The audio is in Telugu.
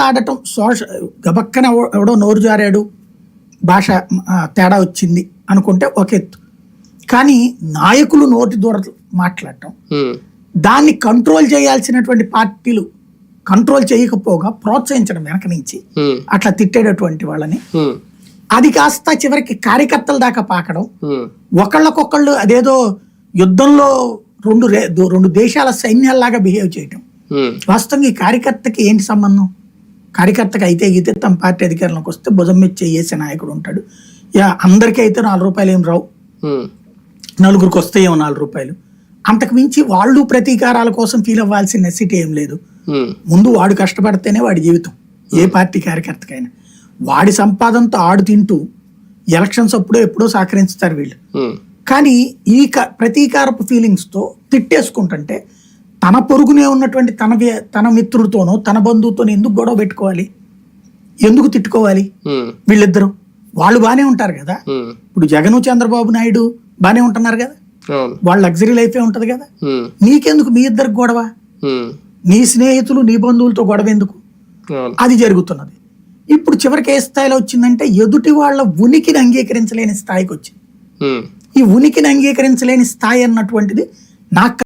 మాట్లాడటం సోష గబక్కన ఎవ- ఎవడో నోరు జారాడు భాష తేడా వచ్చింది అనుకుంటే ఒక ఎత్తు కానీ నాయకులు నోటి దూర మాట్లాడటం దాన్ని కంట్రోల్ చేయాల్సినటువంటి పార్టీలు కంట్రోల్ చేయకపోగా ప్రోత్సహించడం వెనక నుంచి అట్లా తిట్టేటటువంటి వాళ్ళని. అది కాస్త చివరికి కార్యకర్తల దాకా పాకడం. ఒకళ్ళకొకళ్ళు అదేదో యుద్ధంలో రెండు రెండు దేశాల సైన్యాల్లాగా బిహేవ్ చేయటం. వాస్తవంగా ఈ కార్యకర్తకి ఏంటి సంబంధం? కార్యకర్తకి అయితే గీతే తమ పార్టీ అధికారంలోకి వస్తే భుజం మీద చేసే నాయకుడు ఉంటాడు. యా అందరికీ అయితే నాలుగు రూపాయలు ఏం రావు. నలుగురికి వస్తాయేమో నాలుగు రూపాయలు. అంతకు మించి వాళ్ళు ప్రతీకారాల కోసం ఫీల్ అవ్వాల్సిన నెసిటీ ఏం లేదు. ముందు వాడు కష్టపడితేనే వాడి జీవితం. ఏ పార్టీ కార్యకర్తకైనా. వాడి సంపాదనతో ఆడు తింటూ ఎలక్షన్స్ అప్పుడో ఎప్పుడో సహకరించుతారు వీళ్ళు. కానీ ఈ ప్రతీకారపు ఫీలింగ్స్తో తిట్టేసుకుంటుంటే తన పొరుగునే ఉన్నటువంటి తన తన మిత్రుడితోనో తన బంధువుతోనో ఎందుకు గొడవ పెట్టుకోవాలి? ఎందుకు తిట్టుకోవాలి వీళ్ళిద్దరు? వాళ్ళు బాగానే ఉంటారు కదా. ఇప్పుడు జగను చంద్రబాబు నాయుడు బాగానే ఉంటున్నారు కదా. వాళ్ళ లగ్జరీ లైఫే ఉంటది కదా. నీకెందుకు మీ ఇద్దరికి గొడవ? నీ స్నేహితులు నీ బంధువులతో గొడవ ఎందుకు? అది జరుగుతున్నది. ఇప్పుడు చివరికి ఏ స్థాయిలో వచ్చిందంటే ఎదుటి వాళ్ళ ఉనికిని అంగీకరించలేని స్థాయికి వచ్చింది. ఈ ఉనికిని అంగీకరించలేని స్థాయి అన్నటువంటిది నాకు